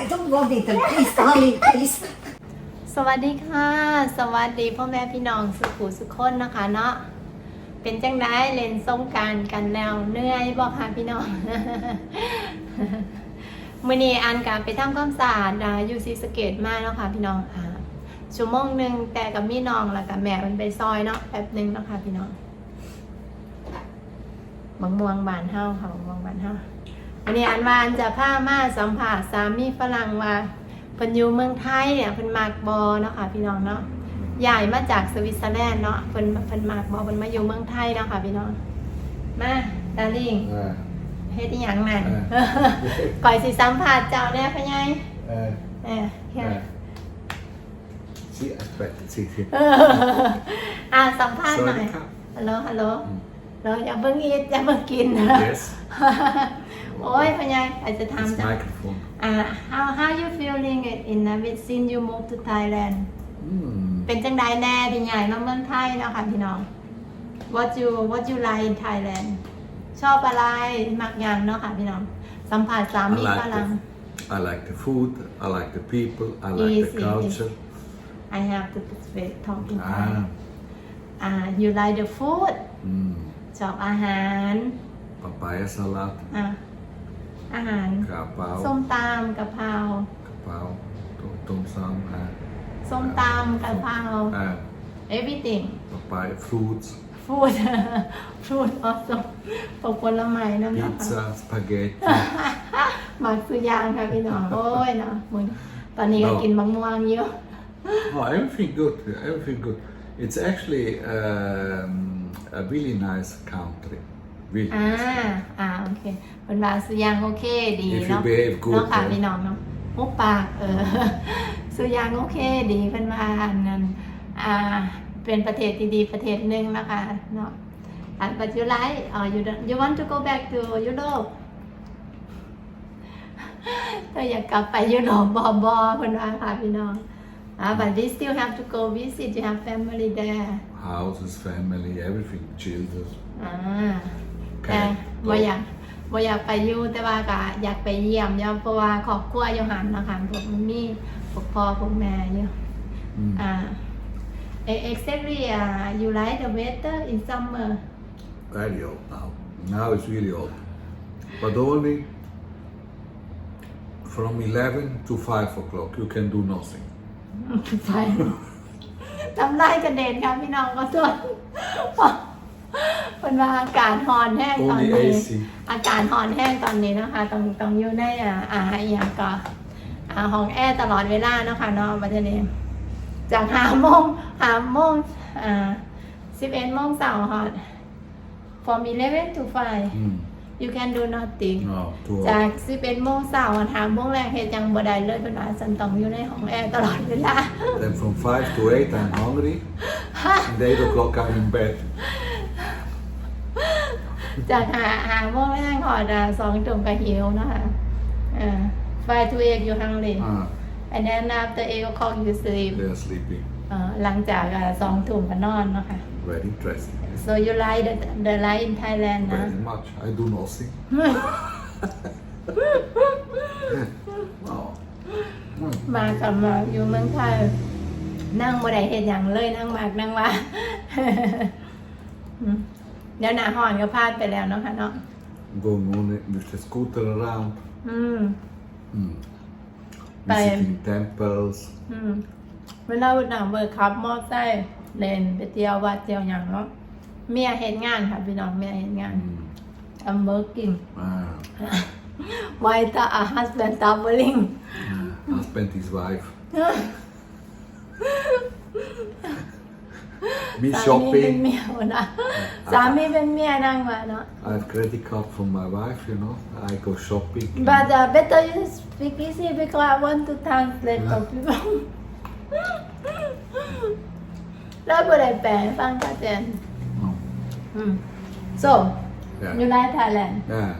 I don't want it. Please, darling, please. สวัสดีค่ะ สวัสดีพ่อแม่พี่น้องสุขุสุขคนนะคะเนาะ เป็นจังได้เล่นสงการกันแล้วเหนื่อยบอกค่ะพี่น้อง มื่อนี้อันการไปทำความสะอาดนะอยู่ซีสเกตมากเนาะค่ะพี่น้องอ่าชั่วโมงหนึ่งแต่กับมี่น้องแล้วกับแม่มันไปซอยเนาะแป๊บหนึ่งเนาะค่ะพี่น้องบางม่วงบานเฮาค่ะบางม่วงบานเฮา วันนี้อันวาอันจะพามาสัมผัสสามีฝรั่งว่าเพิ่นอยู่เมืองไทยเนี่ยเพิ่นมากบอเนาะค่ะพี่น้องเนาะย้ายมาจากสวิตเซอร์แลนด์เนาะเพิ่นเพิ่นมากบอเพิ่นมาอยู่เมืองไทยเนาะค่ะพี่น้องมาดาริ่ง Uh, เฮ็ดอีหยังนั่นเอก่อยสิสัมภาษณ์เจ้าแน่พ่อใหญ่ uh, เออเฮีย uh. Sì, aspetta, sì, sì. เอออ่าสัมภาษณ์หน่อย Sorry, Cap. ฮัลโหลฮัลโหลอืม เราอย่าเพิ่งอีทอย่าเพิ่งกิน Yes, โอ้ยพ่อใหญ่อาจจะถาม it's จ้ะ microphone. อ่า how how you feeling it in uh, with since you moved to Thailand Mm. เป็นจังใดแน่ที่ใหญ่มาเมืองไทยเนาะค่ะพี่น้อง What you What you like in Thailand ชอบอะไรมักหยังเนาะค่ะพี่น้อง สัมผัสสา I มีฝ like รั่ง the, I like the food, I like the people, I like Easy, the culture. I have to speak talking Thai Ah, อ่า you like the food mm. ชอบอาหาร Papaya salad, อะ อาหาร kapau, ส้มตำกะเพรา kapau, tom, tom sam, uh, ส้มตำกะเพรา uh, everything papaya, fruits, food food also พวกผลไม้น้ำเนาะค่ะ pizza, spaghetti. มาซื้อยางค่ะพี่น้องโอ้ยเนาะมึงตอนนี้ก็ No. กินมะม่วงเยอะ Oh, everything good, everything good. It's actually um, a really nice country. Really อ่า nice. อ่า โอเคเป็นว่าซื้อยางโอเค ดี If you เนาะ behave good, เนาะค่ะ eh? พี่น้องเนาะมุกปาก เออซื้อยางโอเค ดีเป็นว่าอันนั้น อ่า เป็นประเทศที่ดีประเทศหนึ่งนะคะเนาะอันปัจจุบันอ๋อ you don't you want to go back to Europe ถ้าอยากกลับไปยุโรปบอบอเพิ่นว่าค่ะพี่น้องอ่า but we still have to go visit you have family there Houses, family, everything, children. อ่า Okay. แต่บ่อยากบ่อยากไปอยู่แต่ว่าก็อยากไปเยี่ยมเนาะเพราะว่าครอบครัวอยู่หันเนาะค่ะพวกมันมีพวกพ่อพวกแม่อยู่ Mm. อ่า e- exactly อ่า you like the weather in summer Very old now. Now it's really old. But only from 11 to 5 o'clock you can do nothing. ไปทำลายกระเด็นครับพี่น้องก็ตัว เป็นว่าอากาศฮอนแห้งตอน Only นี้ AC. อากาศฮอนแห้งตอนนี้นะคะต้องต้องอยู่ในอ่าอ่าอหย่างก็อ่าห้องแอร์ตลอดเวลาเนาะคะเนาะบัดนี้จากหาโมงหาโมงอ่าสิบเอ็ดโมงเสาร์ฮอต from eleven to five Mm. you can do nothing No, too จา old. กสิบเอ็ดโมงเสาร์หาโมงแรกเฮ็ดจังบ่ได้เลยเป็นว่าฉันต้องอยู่ในห้องแอร์ตลอดเวลา Then from 5 to 8 I'm hungry. and 8 o'clock I'm in bed. จากหาหาโมงแรกหอดอะสองจุ่มกระหิวนะคะอ่า five to eight you hungry Ah, and then after eight o'clock you sleep they're sleeping. เอ่อหลังจากอะสองทุ่มก็นอนเนาะค่ะ Very interesting. so you like the the life in Thailand นะ Very much. I do nothing. oh. Mm. มากับมาอยู่เมืองไทยนั่งบ่ได้เห็นอย่างเลยนั่งมากนั่งว่าอืม เดี๋ยวหน้าหอนก็พลาดไปแล้วเนาะค่ะเนาะ Going on with the scooter around. อืม Mm. Bye. Visiting temples. อืมเวลาหนังเบิร์คับมอไซค์เล่นไปเที่ยววัดเที่ยวอย่างเนาะเมียเห็นงานค่ะพี่น้องเมียเห็นงาน Mm. I'm working Ah. why the a husband traveling Husband, his wife. Me สามีเป็น shopping. เมียนะสามีเป็นเมีย นั่งมาเนาะ I have credit card from my wife, you know. I go shopping. but uh, better you speak easy because I want to translate for people แล้วบ่ได้แปลให้ฟังค่ะเจน Oh. อืม so Yeah. you like Thailand Yeah.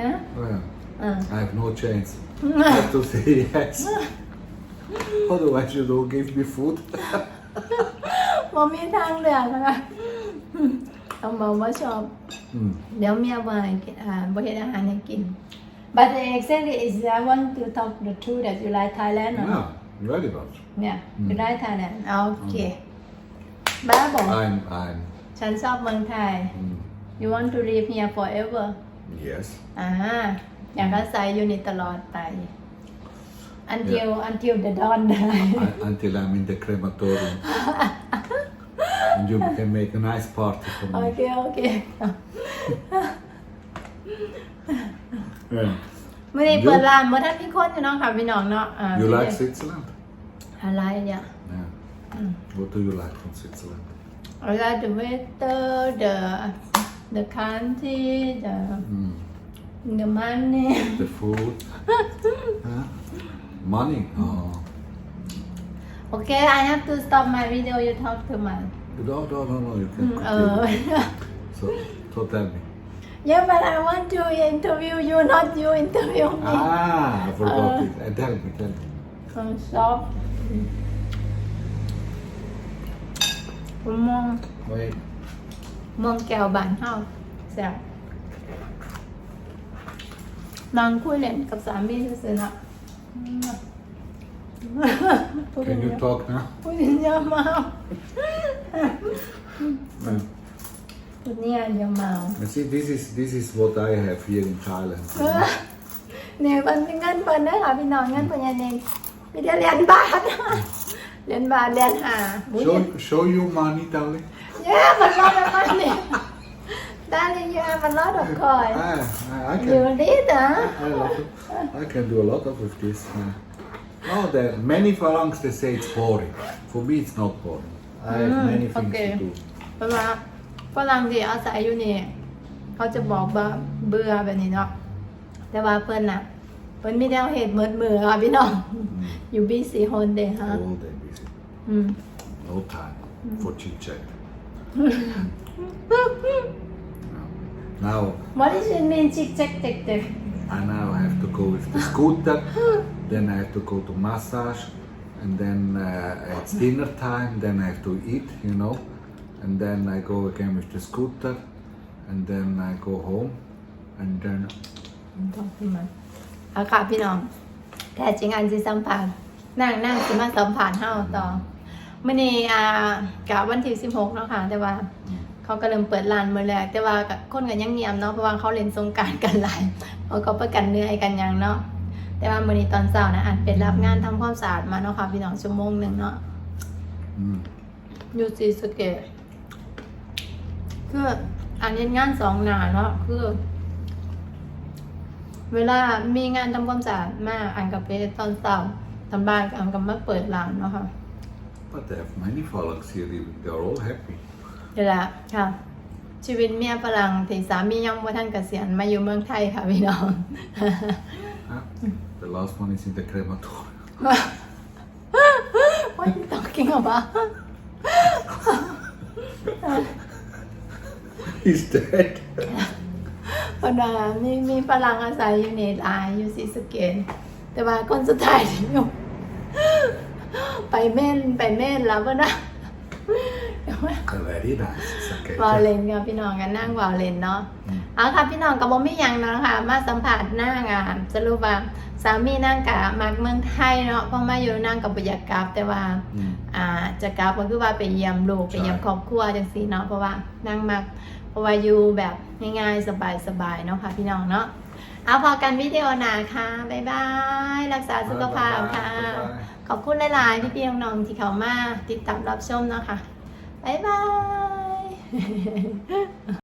ฮะ Well, อ่า I have no chance. I have to say yes. Otherwise, you don't give me food. บ่มีทางเลือกนะคะต้องบอกว่าชอบ Mm. เดี๋ยวเมียบ่ให้กินอ่าบ่เฮ็ดอาหารให้กิน But exactly is I want to talk the truth that you like Thailand or not? Yeah, very much. Yeah, you like Thailand. โอเคบ้าบอก I'm, I'm, ฉันชอบเมืองไทย mm, You want to live here forever? yes. อ่าอยากอาศัยอยู่นี่ตลอดไป until until the dawn die I, until I'm in the crematorium. and you can make a nice party for โอ me. เค โอเค Yeah. มื่อนี้เปิดร้านเมื่อท่านพี่คนอยู่เน้องค่ะพี่น้องเนาะอ่า You like Switzerland? อะไรเนี่ย Yeah. What do you like from Switzerland? I like the weather the the country the Mm. the money The food? huh? Money? Oh. okay I have to stop my video you talk too much No, no, no, no, you can เอ continue. อ So, so tell me. yeah but I want to interview you not you interview me Ah, I forgot Uh. it. Uh, tell me, tell me. ของช็อปผมมอง Wait. มองแก้วบานเฮาแซ่บนางคุยเล่นกับสามีซื่อๆนะพูด Can you talk now? Pudinya mau. Pudinya aja mau. You see, this is this is what I have here in Thailand. Nè, bên cái ngân bên đó là bên nào ngân bên nhà này. Bên đó lên ba lên ba lên hà. Show show you money, darling. Yeah, but not the money. Darling, you have a lot of coin. I, I, I can, you need, huh? I, I, I can do a lot of with this. Yeah. Oh, there many Farangs they say it's boring. For me, it's not boring. I have many things okay. to do. เพราะว่าฝรั่งที่อาศัยอยู่นี่เขาจะบอกว่าเบื่อแบบนี้เนาะแต่ว่าเพิ่นน่ะเพิ่นไม่ได้เอาเหตุเมิดมือค่ะพี่น้อง อยู่บีซีโฮนเดย์ฮะ All day busy. อืม No time for chit chat. now, What is it mean chick check check check I now have to go with the scooter. then I have to go to massage, and then uh, it's dinner time. Then I have to eat, you know, and then I go again with the scooter, and then I go home, and then ต้องขึ้นมาเอาค่ะพี่น้องแต่จริงอันสิสัมผัสนั่งนั่งสิมาสัมผัสเฮาต่อมื่อนี้อ่ากะวันที่16เนาะค่ะ แต่ว่าเขาก็เริ่มเปิดร้านมื้อแรกแต่ว่าก็คนก็ยังเงียบเนาะเพราะว่าเขาเล่นสงกรารกันหลาย เขาก็ประกันเหนื่อยกันหยังเนาะแต่ว่ามื้อนี้ตอนเช้านะอันเป็นรับงานทำความสะอาดมาเนาะค่ะพี่น้องชั่วโมงหนึงเนาะ mm, อยู่ศรีสะเกษคืออันนี้งานสองหนาเนาะคือ เวลามีงานทำความสะอาดมากอันกับไปตอนเช้าทำบ้านอันกับมาเปิดร้านเนาะค่ะ but they have many Farangs here. living. They are all happy. เดี๋ยวละค่ะ ชีวิตเมียฝรั่งที่สามียังบ่ท่านเกษียณมาอยู่เมืองไทยค่ะพี่น้อง Huh? The last one is in the crematorium. What are you talking about He's dead. เพราะว่ามีมีฝรั่งอาศัยอยู่ในหลายอยู่ศรีสะเกษแต่ว่าคนสุดท้ายที่อยู่ไปเม่นไปเม่นแล้วก็นะ They're very nice. It's okay. วาเลนค่ะพี่น้องกันนั่งวาเลนเนาะเอาค่ะพี่น้องกับบ่มีหยังนะคะมาสัมผัสหน้างานสรุปว่าสามีนั่งกับมักเมืองไทยเนาะเพราะมาอยู่นั่งกับบรรยากาศแต่ว่า Mm. อ่าจะกลับก็คือว่าไปเยี่ยมลูกไปเยี่ยมครอบครัวจังซี่เนาะเพราะว่านั่งมักเพราะว่าอยู่แบบง่ายๆสบายๆเนาะค่ะพี่น้องเนาะเอาพอกันวิดีโอหนาค่ะ บ๊ายบาย รักษาสุขภาพค่ะ Bye-bye. ขอบคุณหลาย ๆ พี่ๆน้องๆที่เขามาติดตามรับชมเนาะค่ะ บ๊ายบาย